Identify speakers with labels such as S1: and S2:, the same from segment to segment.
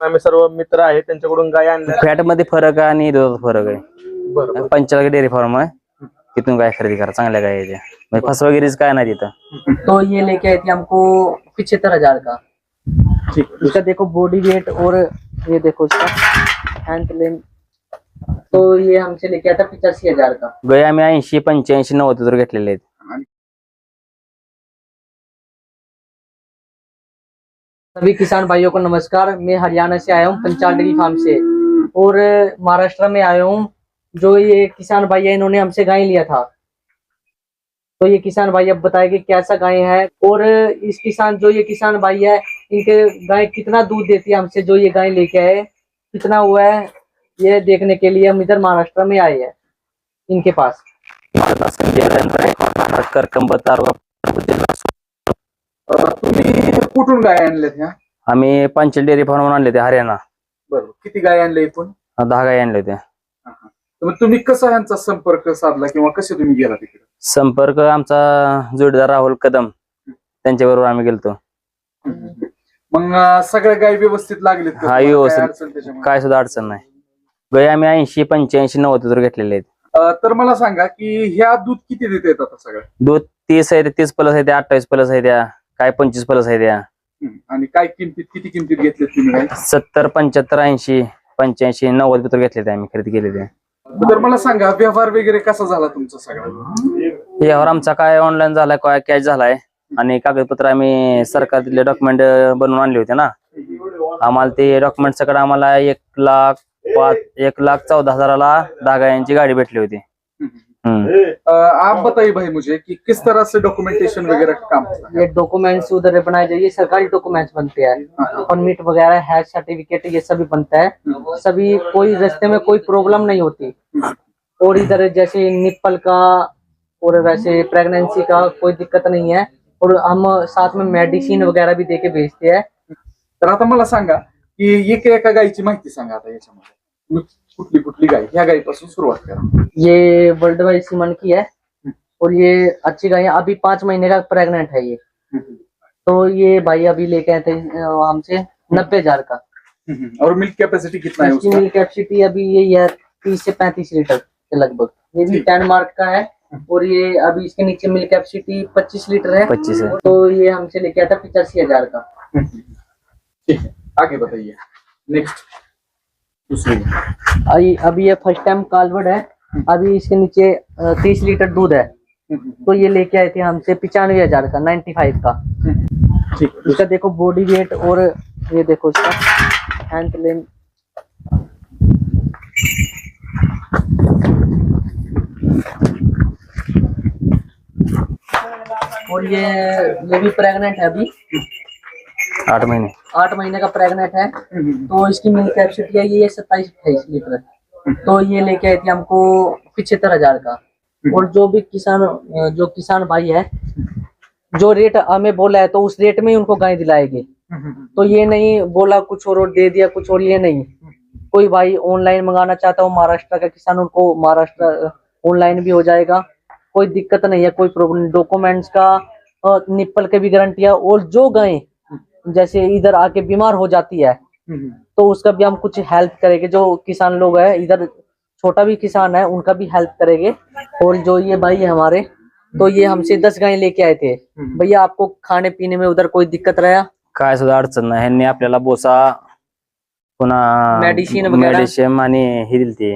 S1: आम्ही सर्व मित्र आहेत त्यांच्याकडून गाय आणल्या.
S2: फॅट मध्ये फरक आहे आणि दुधात फरक आहे.
S1: बरोबर.
S2: पंचाला डेअरी फार्म आहे. तिथून गाय खरेदी करा चांगल्या गाय आहे त्या म्हणजे फस वगैरेच काय नाही तिथं.
S3: तो ये लेके आई थी हमको पिछहत्तर हज़ार का।
S1: ठीक.
S3: उसका देखो बॉडी वेट और ये देखो उसका हैंड लेंथ तो ये हमसे लेके आया था पिचासी हज़ार का।
S2: गाय आम्ही ऐंशी पंच्याऐंशी नव्वद तर घेतलेले आहेत.
S3: सभी किसान भाइयों को नमस्कार। मैं हरियाणा से आया हूँ पंचाल डेयरी फार्म से। और महाराष्ट्र में आया हूँ, जो ये किसान भाई है, इन्होंने हमसे गाय लिया था। तो ये किसान भाई अब बताएँगे कैसा गाय है, और इस किसान, जो ये किसान भाई है, इनके गाय कितना दूध देती है हमसे, जो ये गाय लेके आए? कितना हुआ है? ये देखने के लिए हम इधर महाराष्ट्र में आए हैं, इनके पास।
S1: तुम्ही कुठून गाय आणल्यात ह्या?
S2: आम्ही पंचाल डेअरी फार्म आणले होते हरियाणा.
S1: बरोबर किती गाय आणल्या एकूण
S2: दहा गाय आणल्या होत्या
S1: तर मग तुम्ही कसा ह्यांचा संपर्क साधला किंवा कसे तुम्ही गेला तिकडे
S2: संपर्क आमचा जोडीदार राहुल कदम. त्यांच्याबरोबर आम्ही गेलतो.
S1: मग अं, सगळ्या गाय व्यवस्थित लागलेत का?
S2: हा, व्यवस्थित.
S1: काय अडचण त्याच्यामध्ये?
S2: काय सुद्धा अडचण नाही. गाय आम्ही ऐंशी पंच्याऐंशी नव्वद तर घेतलेले आहेत.
S1: अं, तर मला सांगा की ह्या दूध किती देत आहेत आता सगळ्या
S2: दूध तीस आहे तीस प्लस आहे त्या अठ्ठावीस प्लस आहे त्या काय पंचवीस प्लस आहे त्या.
S1: आणि काय किमतीत किती किमतीत तुम्ही गाय
S2: सत्तर पंच्याहत्तर ऐंशी पंच्याऐंशी नव्वद पितर घेतले ते आम्ही खरेदी केले ते
S1: तर मला सांगा व्यवहार वगैरे कसा झाला तुमचा सगळा?
S2: यावर आमचा काय ऑनलाईन झालाय काय कॅश झालाय. आणि कागदपत्र आम्ही सरकारले डॉक्युमेंट बनवून आणले होते ना. आम्हाला ते डॉक्युमेंट सगळं आम्हाला एक लाख पाच एक लाख चौदा हजाराला दहा गायांची गाडी भेटली होती.
S1: आप बताइए भाई मुझे कि किस तरह से डॉक्यूमेंटेशन वगैरह का काम होता है?
S3: ये डॉक्यूमेंट्स उधर बनाए जाइए सरकारी डॉक्यूमेंट्स बनते हैं। परमिट वगैरह हैच सर्टिफिकेट ये सभी बनता है। सभी कोई रास्ते में कोई प्रॉब्लम नहीं होती। और इधर जैसे निप्पल का और वैसे प्रेगनेंसी का कोई दिक्कत नहीं है। और हम साथ में मेडिसिन वगैरह भी देके भेजते हैं।
S1: तर आता मला सांगा की एक एका गायची माहिती सांगा आता याच्यामध्ये तुम्ही कुठली कुठली गाय ह्या गायीपासून सुरुवात करा.
S3: ये वर्ल्ड वाइड सीमन की है और ये अच्छी गाय अभी पाँच महीने का प्रेग्नेंट है ये। तो ये भाई अभी लेके आए थे हमसे नब्बे हज़ार का।
S1: और मिल्क कैपेसिटी कितना है उसका
S3: मिल्क कैपेसिटी अभी यही है तीस से पैंतीस लीटर के लगभग। ये भी। टेन मार्क का है और ये अभी इसके नीचे मिल्क कैपेसिटी पच्चीस लीटर है
S2: पच्चीस
S3: तो ये हमसे लेके आया था पिचासी हज़ार का।
S1: ठीक है आगे बताइए। नेक्स्ट दूसरी
S3: अभी अभी ये फ़र्स्ट टाइम कालवर्ड है। अभी इसके नीचे तीस लीटर दूध है। तो ये लेके आए थे हमसे पिचानवे हज़ार का नाइन्टी फाइव का।
S1: ठीक।
S3: इसका देखो बॉडी वेट और ये देखो इसका हैंड और ये ये भी प्रेग्नेंट है अभी।
S2: आठ महीने।
S3: आठ महीने का प्रेग्नेंट है। तो इसकी मिल्क कैपेसिटी है, ये सत्ताईस अट्ठाईस लीटर तो ये लेके आई थी हमको पिछहत्तर हज़ार का। और जो भी किसान, जो किसान भाई है, जो रेट हमें बोला है तो उस रेट में ही उनको गाय दिलाएगी। तो ये नहीं बोला, कुछ और दे दिया, कुछ और ये नहीं। कोई भाई ऑनलाइन मंगाना चाहता हो, महाराष्ट्र का किसान, उनको महाराष्ट्र ऑनलाइन भी हो जाएगा। कोई दिक्कत नहीं है, कोई प्रॉब्लम डॉक्यूमेंट्स का निप्पल के भी गारंटी है। और जो गाय जैसे इधर आके बीमार हो जाती है तो उसका भी हम कुछ हेल्प करेंगे। जो किसान लोग है इधर छोटा भी किसान है उनका भी हेल्प करेंगे। और जो ये भाई है हमारे तो ये हमसे दस गाय लेके आए थे। भैया आपको खाने पीने में उधर कोई दिक्कत रहा?
S2: काय सुद्धा अडचण नाही. ह्यांनी आपल्याला बोसा पुन्हा
S3: Medicine वगैरह?
S2: मेडिसिन आणि हे दिलते.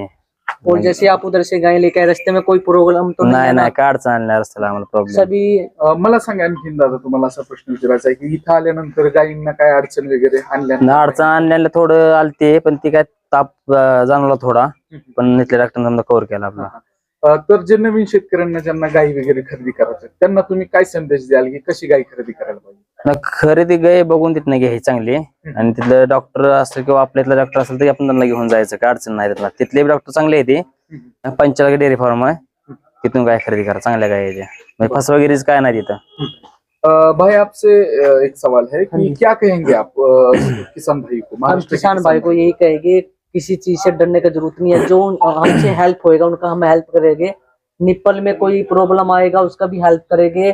S3: और जैसे आप उधर से गाय लेके रास्ते में कोई प्रॉब्लम तो नहीं
S2: नाही
S3: है
S2: काय अडचण आली नाही रस्त्याला आम्हाला प्रॉब्लेम
S3: सभी
S1: अं, मला सांगा आणखीन दादा तुम्हाला असा प्रश्न विचारायचा आहे की इथं आल्यानंतर गायींना काय अडचण वगैरे आणल्या
S2: अडचण आणल्याला थोडं आलते पण ती काय ताप अं, जाणवला थोडा. पण इथल्या डॉक्टरने समजा कव्हर केला आपला.
S1: अं, तर जे नवीन शेतकऱ्यांना ज्यांना गायी वगैरे खरेदी करायचं त्यांना तुम्ही काय संदेश द्याल की कशी गाय खरेदी करायला पाहिजे?
S2: न खरेदी गाय बघून तिथनं घ्यायची चांगली. आणि तिथलं डॉक्टर असेल किंवा आपल्या इथलं डॉक्टर असेल तर आपण त्यांना घेऊन जायचं काय अडचण नाही त्यातला. तिथले डॉक्टर चांगले आहे ते. पंचाला डेअरी फार्म आहे. तिथून गाय खरेदी करा चांगल्या गाय आहे म्हणजे फस वगैरेच काय नाही तिथं.
S1: भाई आपसे एक सवाल है
S3: हाँ
S1: कि क्या कहेंगे आप किसान भाई को
S3: हम
S1: महाराष्ट्र
S3: किसान भाई को यही कहेंगे किसी चीज़ से डरने का ज़रूरत नहीं है। जो हमसे हेल्प होएगा उनका हम हेल्प करेंगे। निप्पल में कोई प्रॉब्लम आएगा उसका भी हेल्प करेंगे।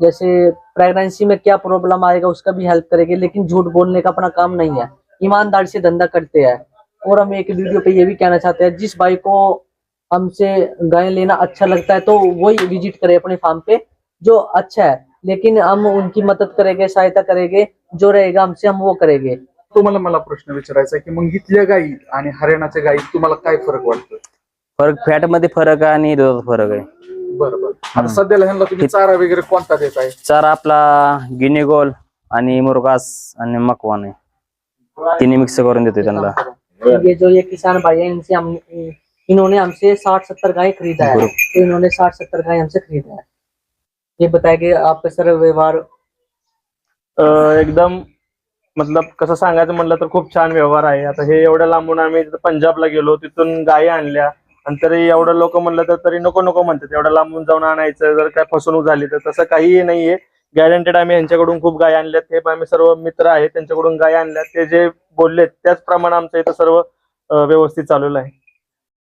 S3: जैसे प्रेगनेंसी में क्या प्रॉब्लम आएगा उसका भी हेल्प करेंगे लेकिन झूठ बोलने का अपना काम नहीं है। ईमानदारी से धंधा करते हैं। और हम एक वीडियो पे ये भी कहना चाहते हैं जिस भाई को हमसे गाय लेना अच्छा लगता है तो वही विज़िट करे अपने फार्म पे जो अच्छा है। लेकिन हम उनकी मदद करेंगे सहायता करेंगे जो रहेगा हमसे हम वो करेंगे।
S1: तुम्हाला मला प्रश्न विचारायचा आहे की मग इथल्या गायी आणि हरियाणाच्या गायी तुम्हाला काय फरक वाटतो
S2: फरक फॅट मध्ये फरक आहे आणि दुधात फरक आहे.
S1: बरं बरं. आता सध्याला ह्यांना तुम्ही चारा वगैरे कोणता देत आहे?
S2: चारा आपला गिनीगोल आणि मुरगास आणि मकवान आहे. तिन्ही मिक्स करून देतो त्यांना.
S3: ये जो ये किसान भाई है इनसे हम इन्होंने हमसे साठ सत्तर गाय खरीदा है। तो इन्होंने साठ सत्तर गाय हमसे खरीदा है। ये बताएंगे आपका सर व्यवहार
S4: अं, एकदम मतलब कसं सांगायचं म्हणलं तर खूप छान व्यवहार आहे. आता हे एवढ्या लांबून आम्ही तिथं पंजाबला गेलो तिथून गायी आणल्या. आणि तरी एवढं लोक म्हणलं तर तरी नको नको म्हणतात. एवढं लांबून जाऊन आणायचं जर काय फसवणूक झाली तर तसं काहीही नाहीये. गॅरंटेड आम्ही यांच्याकडून खूप गाय आणल्यात. हे आम्ही सर्व मित्र आहेत त्यांच्याकडून गाय आणल्यात. ते जे बोललेत त्याचप्रमाणे आमचं इथं सर्व व्यवस्थित चालू आहे.